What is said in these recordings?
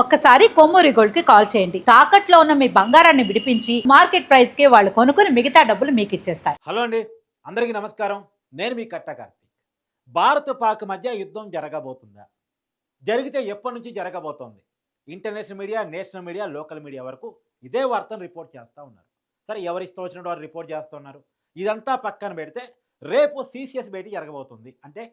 ఒక్కసారి కొమ్మూరి గోల్డ్కి కాల్ చేయండి. తాకట్లో ఉన్న మీ బంగారాన్ని విడిపించి మార్కెట్ ప్రైస్కి వాళ్ళు కొనుక్కుని మిగతా డబ్బులు మీకు ఇచ్చేస్తారు. హలో అండి. అందరికీ నమస్కారం. నేను మీ కట్ట కార్తీక్. భారత్ పాక్ మధ్య యుద్ధం జరగబోతుందా? జరిగితే ఎప్పటి నుంచి జరగబోతోంది? International media national media local media వరకు ఇదే వార్తను రిపోర్ట్ చేస్తూ ఉన్నారు. సరే ఎవరు ఇష్టం వచ్చినట్టు వారు రిపోర్ట్ చేస్తున్నారు ఇదంతా పక్కన పెడితే రేపు సిసిఎస్ భేటీ జరగబోతుంది. అంటే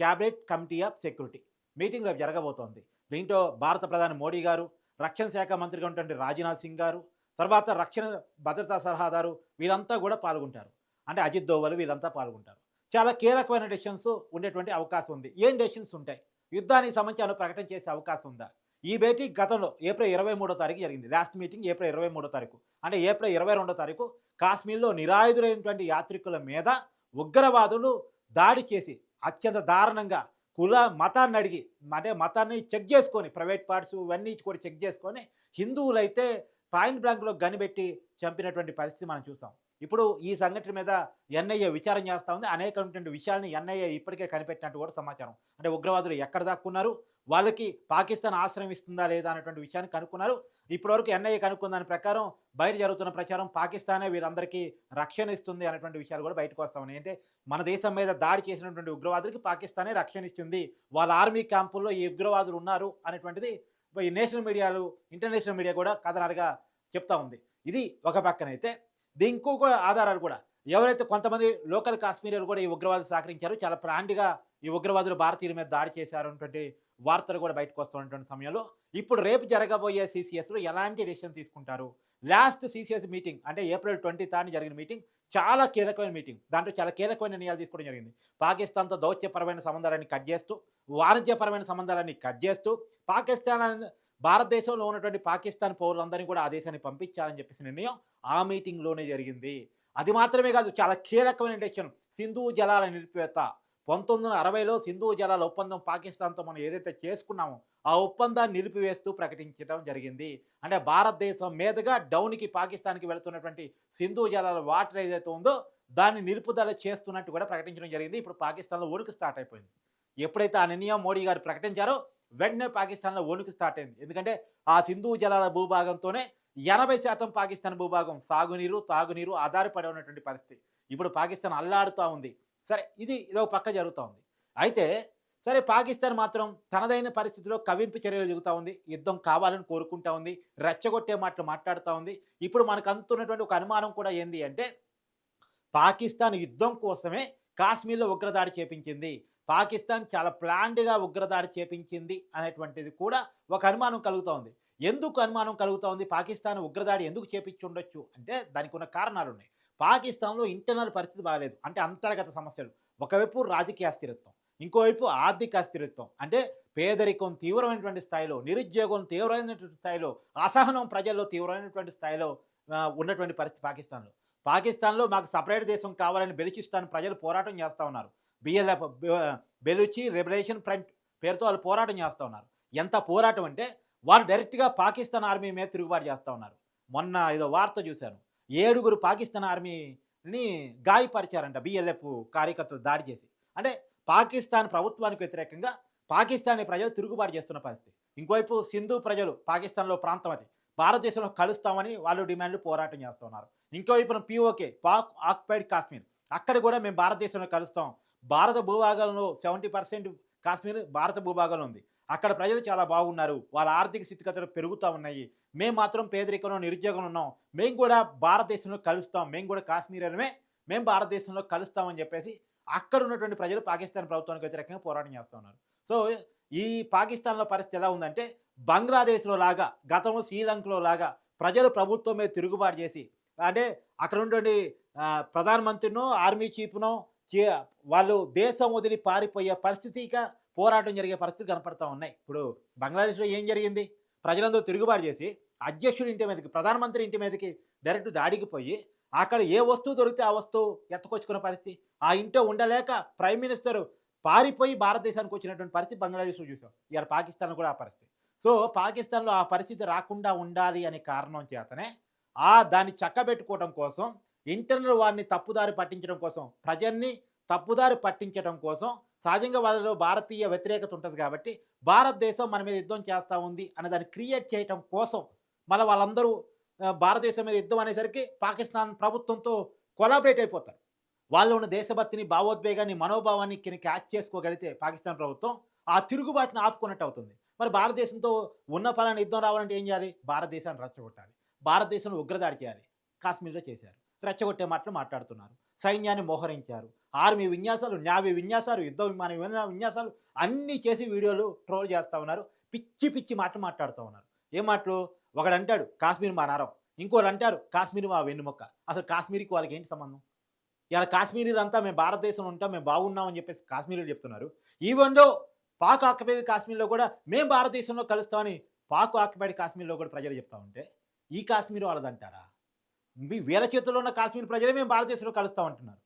cabinet committee of security meeting రేపు జరగబోతోంది. దీంట్లో భారత ప్రధాని మోడీ గారు రక్షణ శాఖ మంత్రిగా ఉన్నటువంటి రాజ్నాథ్ సింగ్ గారు తర్వాత రక్షణ భద్రతా సలహాదారు వీరంతా కూడా పాల్గొంటారు. అంటే అజిత్ దోవల్ వీళ్ళంతా పాల్గొంటారు. చాలా కీలకమైన డెసిషన్స్ ఉండేటువంటి అవకాశం ఉంది. ఏం డెసిషన్స్ ఉంటాయి? యుద్ధానికి సంబంధించి ప్రకటన చేసే అవకాశం ఉందా? ఈ భేటీ గతంలో ఏప్రిల్ ఇరవై మూడో తారీఖు జరిగింది. లాస్ట్ మీటింగ్ ఏప్రిల్ ఇరవై మూడో తారీఖు. అంటే ఏప్రిల్ ఇరవై రెండో తారీఖు కాశ్మీర్లో నిరాయుధులైనటువంటి యాత్రికుల మీద ఉగ్రవాదులు దాడి చేసి అత్యంత దారుణంగా కుల మతాన్ని అడిగి అంటే మతాన్ని చెక్ చేసుకొని ప్రైవేట్ పార్ట్స్ ఇవన్నీ కూడా చెక్ చేసుకొని హిందువులైతే పాయింట్ బ్లాంక్లో గనిపెట్టి చంపినటువంటి పరిస్థితి మనం చూసాం. ఇప్పుడు ఈ సంఘటన మీద ఎన్ఐఏ విచారం చేస్తూ ఉంది. అనేకటువంటి విషయాల్ని ఎన్ఐఏ ఇప్పటికే కనిపెట్టినట్టు కూడా సమాచారం. అంటే ఉగ్రవాదులు ఎక్కడ దాక్కున్నారు? వాళ్ళకి పాకిస్తాన్ ఆశ్రయం ఇస్తుందా లేదా అనేటువంటి విషయాన్ని కనుక్కున్నారు. ఇప్పటివరకు ఎన్ఐఏ కనుక్కున్న దాని ప్రకారం బయట జరుగుతున్న ప్రచారం పాకిస్తానే వీరందరికీ రక్షణ ఇస్తుంది అనేటువంటి విషయాలు కూడా బయటకు వస్తా ఉన్నాయి. అంటే మన దేశం మీద దాడి చేసినటువంటి ఉగ్రవాదులకి పాకిస్తానే రక్షణ ఇస్తుంది. వాళ్ళ ఆర్మీ క్యాంపుల్లో ఈ ఉగ్రవాదులు ఉన్నారు అనేటువంటిది ఈ నేషనల్ మీడియాలు ఇంటర్నేషనల్ మీడియా కూడా కథనాలుగా చెప్తా ఉంది. ఇది ఒక పక్కనైతే దీని ఇంకొక ఆధారాలు కూడా. ఎవరైతే కొంతమంది లోకల్ కాశ్మీరీలు కూడా ఈ ఉగ్రవాదులు సహకరించారు చాలా ప్రాంటిగా ఈ ఉగ్రవాదులు భారతీయుల మీద దాడి చేశారన్నటువంటి వార్తలు కూడా బయటకు వస్తున్నటువంటి సమయంలో ఇప్పుడు రేపు జరగబోయే సీసీఎస్లో ఎలాంటి డెసిషన్ తీసుకుంటారు? లాస్ట్ సీసీఎస్ మీటింగ్ అంటే ఏప్రిల్ ట్వంటీ థర్డ్ జరిగిన మీటింగ్ చాలా కీలకమైన మీటింగ్. దాంట్లో చాలా కీలకమైన నిర్ణయాలు తీసుకోవడం జరిగింది. పాకిస్తాన్తో దౌత్యపరమైన సంబంధాలన్నీ కట్ చేస్తూ వాణిజ్యపరమైన సంబంధాలన్నీ కట్ చేస్తూ పాకిస్తాన్ భారతదేశంలో ఉన్నటువంటి పాకిస్తాన్ పౌరులందరినీ కూడా ఆ దేశాన్ని పంపించాలని చెప్పేసి నిర్ణయం ఆ మీటింగ్లోనే జరిగింది. అది మాత్రమే కాదు చాలా కీలకమైన డెసిషన్. సింధు జలాల నిలిపివేత. పంతొమ్మిది వందల అరవైలో సింధు జలాల ఒప్పందం పాకిస్తాన్తో మనం ఏదైతే చేసుకున్నామో ఆ ఒప్పందాన్ని నిలిపివేస్తూ ప్రకటించడం జరిగింది. అంటే భారతదేశం మీదుగా డౌన్కి పాకిస్తాన్కి వెళుతున్నటువంటి సింధు జలాల వాటర్ ఏదైతే ఉందో దాన్ని నిలుపుదల చేస్తున్నట్టు కూడా ప్రకటించడం జరిగింది. ఇప్పుడు పాకిస్తాన్లో వణుకు స్టార్ట్ అయిపోయింది. ఎప్పుడైతే ఆ నిర్ణయం మోడీ గారు ప్రకటించారో వెంటనే పాకిస్తాన్లో వణుకు స్టార్ట్ అయింది. ఎందుకంటే ఆ సింధు జలాల భూభాగంతోనే ఎనభై శాతం పాకిస్తాన్ భూభాగం సాగునీరు తాగునీరు ఆధారపడి ఉన్నటువంటి పరిస్థితి. ఇప్పుడు పాకిస్తాన్ అల్లాడుతూ ఉంది. సరే ఇది ఇదో పక్క జరుగుతూ ఉంది. అయితే సరే పాకిస్తాన్ మాత్రం తనదైన పరిస్థితిలో కవింపు చర్యలు జరుగుతూ ఉంది. యుద్ధం కావాలని కోరుకుంటా ఉంది. రెచ్చగొట్టే మాటలు మాట్లాడుతూ ఉంది. ఇప్పుడు మనకు అందుతున్నటువంటి ఒక అనుమానం కూడా ఏంది అంటే పాకిస్తాన్ యుద్ధం కోసమే కాశ్మీర్లో ఉగ్రదాడి చేపించింది. పాకిస్తాన్ చాలా ప్లాండ్గా ఉగ్రదాడి చేపించింది అనేటువంటిది కూడా ఒక అనుమానం కలుగుతోంది. ఎందుకు అనుమానం కలుగుతోంది? పాకిస్తాన్ ఉగ్రదాడి ఎందుకు చేపించి ఉండొచ్చు అంటే దానికి ఉన్న కారణాలు ఉన్నాయి పాకిస్తాన్లో ఇంటర్నల్ పరిస్థితి బాగాలేదు అంటే అంతర్గత సమస్యలు. ఒకవైపు రాజకీయ అస్థిరత్వం ఇంకోవైపు ఆర్థిక అస్థిరత్వం. అంటే పేదరికం తీవ్రమైనటువంటి స్థాయిలో నిరుద్యోగం తీవ్రమైనటువంటి స్థాయిలో అసహనం ప్రజల్లో తీవ్రమైనటువంటి స్థాయిలో ఉన్నటువంటి పరిస్థితి పాకిస్తాన్లో. పాకిస్తాన్లో మాకు సపరేట్ దేశం కావాలని బెలిచిస్తాన్ ప్రజలు పోరాటం చేస్తూ ఉన్నారు. బిఎల్ఎఫ్ బెలుచి లిబరేషన్ ఫ్రంట్ పేరుతో వాళ్ళు పోరాటం చేస్తూ ఉన్నారు. ఎంత పోరాటం అంటే వాళ్ళు డైరెక్ట్గా పాకిస్తాన్ ఆర్మీ మీద తిరుగుబాటు చేస్తూ ఉన్నారు. మొన్న ఏదో వార్త చూశాను. ఏడుగురు పాకిస్తాన్ ఆర్మీని గాయపరిచారంట బిఎల్ఎఫ్ కార్యకర్తలు దాడి చేసి. అంటే పాకిస్తాన్ ప్రభుత్వానికి వ్యతిరేకంగా పాకిస్తానీ ప్రజలు తిరుగుబాటు చేస్తున్న పరిస్థితి. ఇంకోవైపు సింధు ప్రజలు పాకిస్తాన్లో ప్రాంతం అది. భారతదేశంలో కలుస్తామని వాళ్ళు డిమాండ్లు పోరాటం చేస్తున్నారు ఇంకోవైపున పిఓకే పాక్ ఆక్యుపైడ్ కాశ్మీర్. అక్కడ కూడా మేము భారతదేశంలో కలుస్తాం. భారత భూభాగంలో సెవెంటీ పర్సెంట్ కాశ్మీర్ భారత భూభాగంలో ఉంది. అక్కడ ప్రజలు చాలా బాగున్నారు. వాళ్ళ ఆర్థిక స్థితిగతులు పెరుగుతూ ఉన్నాయి. మేము మాత్రం పేదరికంలో నిరుద్యోగం ఉన్నాం. మేము కూడా భారతదేశంలో కలుస్తాం. మేము కూడా కాశ్మీరమే మేము భారతదేశంలో కలుస్తామని చెప్పేసి అక్కడ ఉన్నటువంటి ప్రజలు పాకిస్తాన్ ప్రభుత్వానికి వ్యతిరేకంగా పోరాటం చేస్తూ ఉన్నారు. సో ఈ పాకిస్తాన్లో పరిస్థితి ఎలా ఉందంటే బంగ్లాదేశ్లో లాగా గతంలో శ్రీలంకలో లాగా ప్రజలు ప్రభుత్వం మీద తిరుగుబాటు చేసి అంటే అక్కడ ఉన్నటువంటి ప్రధానమంత్రినో ఆర్మీ చీఫ్నో వాళ్ళు దేశం వదిలి పారిపోయే పరిస్థితిగా పోరాటం జరిగే పరిస్థితులు కనపడతా ఉన్నాయి. ఇప్పుడు బంగ్లాదేశ్లో ఏం జరిగింది? ప్రజలందరూ తిరుగుబాటు చేసి అధ్యక్షుడి ఇంటి మీదకి ప్రధానమంత్రి ఇంటి మీదకి డైరెక్ట్ దాడికి పోయి అక్కడ ఏ వస్తువు దొరికితే ఆ వస్తువు ఎత్తుకొచ్చుకున్న పరిస్థితి. ఆ ఇంట్లో ఉండలేక ప్రైమ్ మినిస్టర్ పారిపోయి భారతదేశానికి వచ్చినటువంటి పరిస్థితి బంగ్లాదేశ్లో చూసాం. ఇవాళ పాకిస్తాన్ కూడా ఆ పరిస్థితి. సో పాకిస్తాన్లో ఆ పరిస్థితి రాకుండా ఉండాలి అనే కారణం చేతనే ఆ దాన్ని చక్కబెట్టుకోవడం కోసం ఇంటర్నల్ వారిని తప్పుదారి పట్టించడం కోసం ప్రజల్ని తప్పుదారి పట్టించడం కోసం సహజంగా వాళ్ళలో భారతీయ వ్యతిరేకత ఉంటుంది కాబట్టి భారతదేశం మన మీద యుద్ధం చేస్తూ ఉంది అనే దాన్ని క్రియేట్ చేయటం కోసం మళ్ళీ వాళ్ళందరూ భారతదేశం మీద యుద్ధం అనేసరికి పాకిస్తాన్ ప్రభుత్వంతో కొలాబరేట్ అయిపోతారు. వాళ్ళు ఉన్న దేశభక్తిని భావోద్వేగాన్ని మనోభావాన్ని కింద క్యాచ్ చేసుకోగలిగితే పాకిస్తాన్ ప్రభుత్వం ఆ తిరుగుబాటును ఆపుకున్నట్టు అవుతుంది. మరి భారతదేశంతో ఉన్న ఫలాన్ని యుద్ధం రావాలంటే ఏం చేయాలి? భారతదేశాన్ని రచ్చగొట్టాలి. భారతదేశంలో ఉగ్రదాడి చేయాలి. కాశ్మీర్లో చేశారు. రెచ్చగొట్టే మాటలు మాట్లాడుతున్నారు. సైన్యాన్ని మోహరించారు. ఆర్మీ విన్యాసాలు న్యావి విన్యాసాలు యుద్ధ విమాన విన్యాసాలు అన్నీ చేసి వీడియోలు ట్రోల్ చేస్తూ ఉన్నారు. పిచ్చి పిచ్చి మాటలు మాట్లాడుతూ ఉన్నారు. ఏ మాటలు? ఒకడు అంటాడు కాశ్మీర్ మా నరం. ఇంకోటి అంటారు కాశ్మీర్ మా వెన్నుమొక్క అసలు కాశ్మీర్కి వాళ్ళకి ఏంటి సంబంధం? ఇలా కాశ్మీరీలంతా మేము భారతదేశంలో ఉంటాం మేము బాగున్నాం అని చెప్పేసి కాశ్మీరీలు చెప్తున్నారు. ఈవెన్లో పాక్ ఆక్యుపైడ్ కాశ్మీర్లో కూడా మేము భారతదేశంలో కలుస్తామని పాక్ ఆక్యుపైడ్ కాశ్మీర్లో కూడా ప్రజలు చెప్తా ఉంటే ఈ కాశ్మీర్ వాళ్ళదంటారా? మీ వీళ్ళ చేతుల్లో ఉన్న కాశ్మీర్ ప్రజలే మేము భారతదేశంలో కలుస్తాం అంటున్నారు.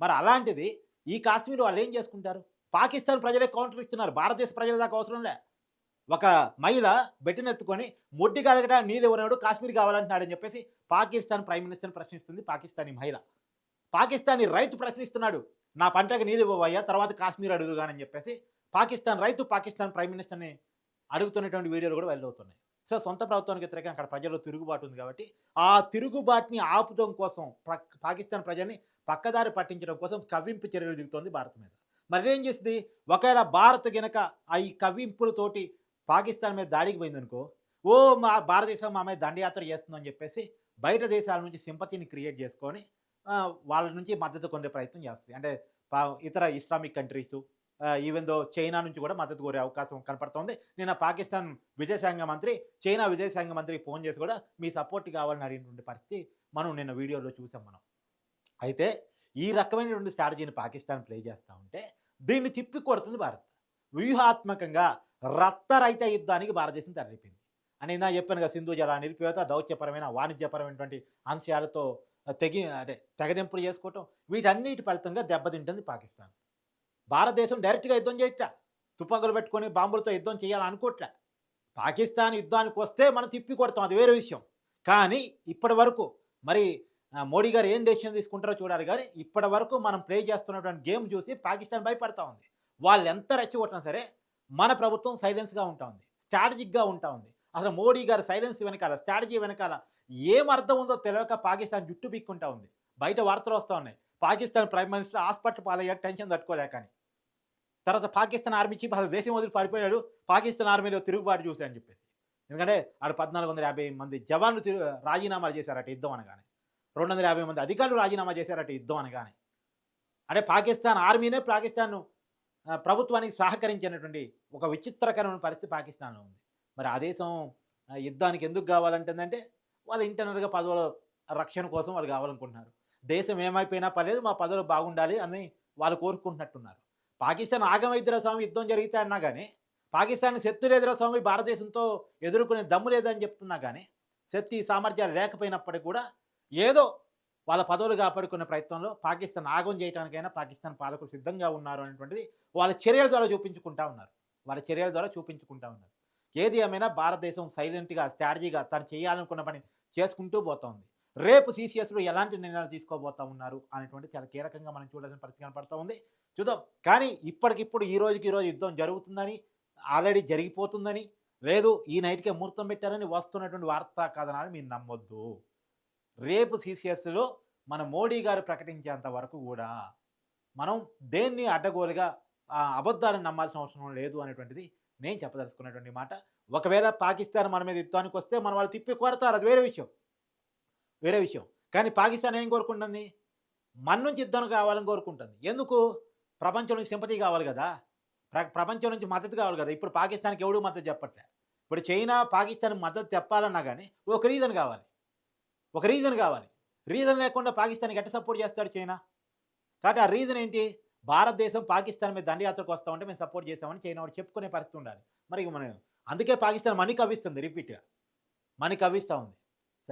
మరి అలాంటిది ఈ కాశ్మీర్ వాళ్ళు ఏం చేసుకుంటారు? పాకిస్తాన్ ప్రజలే కౌంటర్ ఇస్తున్నారు. భారతదేశ ప్రజల దాకా అవసరం లే. ఒక మహిళ బెట్టినెత్తుకొని మొడ్డి కలగట నీదెవరాడు కాశ్మీర్ కావాలంటున్నాడని చెప్పేసి పాకిస్తాన్ ప్రైమ్ మినిస్టర్ని ప్రశ్నిస్తుంది. పాకిస్తానీ మహిళ. పాకిస్తానీ రైతు ప్రశ్నిస్తున్నాడు. నా పంటకు నీది ఇవ్వవయ్యా తర్వాత కాశ్మీర్ అడుగుగానని చెప్పేసి పాకిస్తాన్ రైతు పాకిస్తాన్ ప్రైమ్ మినిస్టర్ని అడుగుతున్నటువంటి వీడియోలు కూడా వెళ్ళవుతున్నాయి సో సొంత ప్రభుత్వానికి వ్యతిరేకంగా అక్కడ ప్రజల్లో తిరుగుబాటు ఉంది కాబట్టి ఆ తిరుగుబాటుని ఆపడం కోసం పాకిస్తాన్ ప్రజల్ని పక్కదారి పట్టించడం కోసం కవ్వింపు చర్యలు దిగుతోంది భారత్ మీద. మరి ఏం చేసింది? ఒకవేళ భారత్ గనక ఆ ఈ కవ్వింపులతోటి పాకిస్తాన్ మీద దాడికి పోయిందనుకో ఓ మా భారతదేశం మా మీద దండయాత్ర చేస్తుందని చెప్పేసి బయట దేశాల నుంచి సింపతిని క్రియేట్ చేసుకొని వాళ్ళ నుంచి మద్దతు పొందే ప్రయత్నం చేస్తుంది. అంటే ఇతర Islamic countries even though China నుంచి కూడా మద్దతు కోరే అవకాశం కనపడుతోంది. నిన్న పాకిస్తాన్ విదేశాంగ మంత్రి చైనా విదేశాంగ మంత్రికి ఫోన్ చేసి కూడా మీ సపోర్ట్ కావాలని అడిగినటువంటి పరిస్థితి మనం నిన్న వీడియోలో చూసాం మనం. అయితే ఈ రకమైనటువంటి స్ట్రాటజీని పాకిస్తాన్ ప్లే చేస్తూ ఉంటే దీన్ని తిప్పి కొడుతుంది భారత్. వ్యూహాత్మకంగా రక్తరహిత యుద్ధానికి భారతదేశం తెరలిపింది. అని నా చెప్పాను కదా సింధు జల నిలిపివేత దౌత్యపరమైన వాణిజ్యపరమైనటువంటి అంశాలతో తెగి అంటే తెగదెంపులు చేసుకోవటం వీటన్నిటి ఫలితంగా దెబ్బతింటుంది పాకిస్తాన్. భారతదేశం డైరెక్ట్గా యుద్ధం చేయట్లా? తుపాకులు పెట్టుకొని బాంబులతో యుద్ధం చేయాలని పాకిస్తాన్ యుద్ధానికి వస్తే మనం తిప్పి కొడతాం అది వేరే విషయం. కానీ ఇప్పటి వరకు మరి మోడీ గారు ఏం డెసిషన్ తీసుకుంటారో చూడాలి కానీ ఇప్పటి వరకు మనం ప్లే చేస్తున్నటువంటి గేమ్ చూసి పాకిస్తాన్ భయపడతా ఉంది. వాళ్ళు ఎంత రెచ్చగొట్టినా సరే మన ప్రభుత్వం సైలెన్స్గా ఉంటా ఉంది. స్ట్రాటజిక్గా ఉంటా ఉంది. అసలు మోడీ గారు సైలెన్స్ వెనకాల స్ట్రాటజీ వెనకాల ఏం అర్థం ఉందో తెలియక పాకిస్తాన్ జుట్టు బిక్కుంటా ఉంది. బయట వార్తలు వస్తూ ఉన్నాయి. పాకిస్తాన్ ప్రైమ్ మినిస్టర్ హాస్పిటల్ పాలయ్యారు టెన్షన్ తట్టుకోలేక కానీ తర్వాత పాకిస్తాన్ ఆర్మీ చీఫ్ అసలు దేశం వదిలి పారిపోయాడు. పాకిస్తాన్ ఆర్మీలో తిరుగుబాటు చూసి అని చెప్పేసి. ఎందుకంటే ఆడు పద్నాలుగు వందల యాభై మంది జవాన్లు తిరు రాజీనామాలు చేశారట యుద్ధం అనగానే. రెండు వందల యాభై మంది అధికారులు రాజీనామా చేశారట యుద్ధం అనగానే. అంటే పాకిస్తాన్ ఆర్మీనే పాకిస్తాన్ ప్రభుత్వానికి సహకరించినటువంటి ఒక విచిత్రకరమైన పరిస్థితి పాకిస్తాన్లో ఉంది. మరి ఆ దేశం యుద్ధానికి ఎందుకు కావాలంటుందంటే వాళ్ళు ఇంటర్నల్గా పదవుల రక్షణ కోసం వాళ్ళు కావాలనుకుంటున్నారు. దేశం ఏమైపోయినా పర్లేదు మా పదవులు బాగుండాలి అని వాళ్ళు కోరుకుంటున్నట్టున్నారు. పాకిస్తాన్ ఆగమైద్ర స్వామి యుద్ధం జరిగితే అన్నా కానీ పాకిస్తాన్ శక్తి స్వామి భారతదేశంతో ఎదుర్కొనే దమ్ము లేదని చెప్తున్నా కానీ శక్తి సామర్థ్యాలు లేకపోయినప్పటికీ కూడా ఏదో వాళ్ళ పదవులు కాపాడుకునే ప్రయత్నంలో పాకిస్తాన్ ఆగం చేయడానికైనా పాకిస్తాన్ పాలకులు సిద్ధంగా ఉన్నారు అనేటువంటిది వాళ్ళ చర్యల ద్వారా చూపించుకుంటా ఉన్నారు. వాళ్ళ చర్యల ద్వారా చూపించుకుంటా ఉన్నారు. ఏది ఏమైనా భారతదేశం సైలెంట్గా స్ట్రాటజీగా తను చేయాలనుకున్న పని చేసుకుంటూ పోతోంది. రేపు సీసీఎస్లో ఎలాంటి నిర్ణయాలు తీసుకోబోతా ఉన్నారు అనేటువంటి చాలా కీలకంగా మనం చూడాల్సిన పరిస్థితి కనపడుతూ ఉంది. చూద్దాం. కానీ ఇప్పటికిప్పుడు ఈ రోజుకి ఈ రోజు యుద్ధం జరుగుతుందని ఆల్రెడీ జరిగిపోతుందని లేదు ఈ నైట్కే ముహూర్తం పెట్టారని వస్తున్నటువంటి వార్తా కథనాలు మీరు నమ్మొద్దు. రేపు సీసీఎస్లో మన మోడీ గారు ప్రకటించేంత వరకు కూడా మనం దేన్ని అడ్డగోలుగా అబద్ధాలను నమ్మాల్సిన అవసరం లేదు అనేటువంటిది నేను చెప్పదలుచుకున్నటువంటి మాట. ఒకవేళ పాకిస్తాన్ మన మీద యుద్ధానికి వస్తే మన వాళ్ళు తిప్పి కొడతారు. అది వేరే విషయం. వేరే విషయం. కానీ పాకిస్తాన్ ఏం కోరుకుంటుంది? మన నుంచి యుద్ధం కావాలని కోరుకుంటుంది. ఎందుకు? ప్రపంచం నుంచి సింపతి కావాలి కదా. ప్ర ప్రపంచం నుంచి మద్దతు కావాలి కదా. ఇప్పుడు పాకిస్తాన్కి ఎవడు మద్దతు చెప్పట్లే? ఇప్పుడు చైనా పాకిస్తాన్ మద్దతు చెప్పాలన్నా కానీ ఒక రీజన్ కావాలి. ఒక రీజన్ కావాలి. రీజన్ లేకుండా పాకిస్తాన్కి ఎట్ట సపోర్ట్ చేస్తాడు చైనా? కాబట్టి ఆ రీజన్ ఏంటి? భారతదేశం పాకిస్తాన్ మీద దండయాత్రకు వస్తా ఉంటే మేము సపోర్ట్ చేస్తామని చైనా వాడు చెప్పుకునే పరిస్థితి ఉండాలి. మరి మనం అందుకే పాకిస్తాన్ మనీ కవ్విస్తుంది రిపీట్గా. మనీ కవ్విస్తూ ఉంది.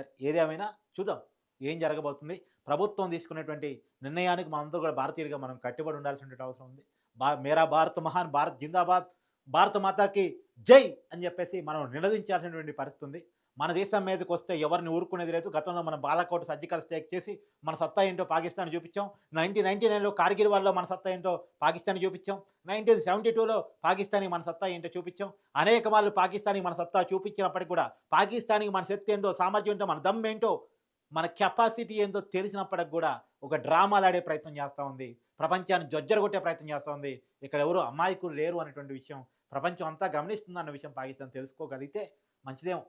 సరే ఏదేమైనా చూద్దాం. ఏం జరగబోతుంది? ప్రభుత్వం తీసుకునేటువంటి నిర్ణయానికి మనందరూ కూడా భారతీయులుగా మనం కట్టుబడి ఉండాల్సినటువంటి అవసరం ఉంది. బా మేరా భారత్ మహాన్ భారత్ జిందాబాద్ భారత మాతాకి జై అని చెప్పేసి మనం నినదించాల్సినటువంటి పరిస్థితి ఉంది. మన దేశం మీదకి వస్తే ఎవరిని ఊరుకునేది లేదు. గతంలో మన బాలాకోట్ సర్జికల్ స్ట్రైక్ చేసి మన సత్తా ఏంటో పాకిస్తాన్ చూపించాం. నైన్టీన్ నైన్టీ నైన్లో కార్గిల్ వాళ్ళలో మన సత్తా ఏంటో పాకిస్తాన్ చూపించాం. నైన్టీన్ సెవెంటీ టూలో పాకిస్తాన్కి మన సత్తా ఏంటో చూపించాం. అనేక వాళ్ళు పాకిస్తాన్కి మన సత్తా చూపించినప్పటికీ కూడా పాకిస్తాన్కి మన శక్తి ఏంటో సామర్థ్యం ఏంటో మన దమ్ ఏంటో మన కెపాసిటీ ఏందో తెలిసినప్పటికి కూడా ఒక డ్రామాలాడే ప్రయత్నం చేస్తూ ఉంది. ప్రపంచాన్ని జొజ్జరగొట్టే ప్రయత్నం చేస్తూ ఉంది. ఇక్కడ ఎవరు అమాయకులు లేరు అనేటువంటి విషయం ప్రపంచం అంతా గమనిస్తుంది అన్న విషయం పాకిస్తాన్ తెలుసుకోగలిగితే మంచిదేమో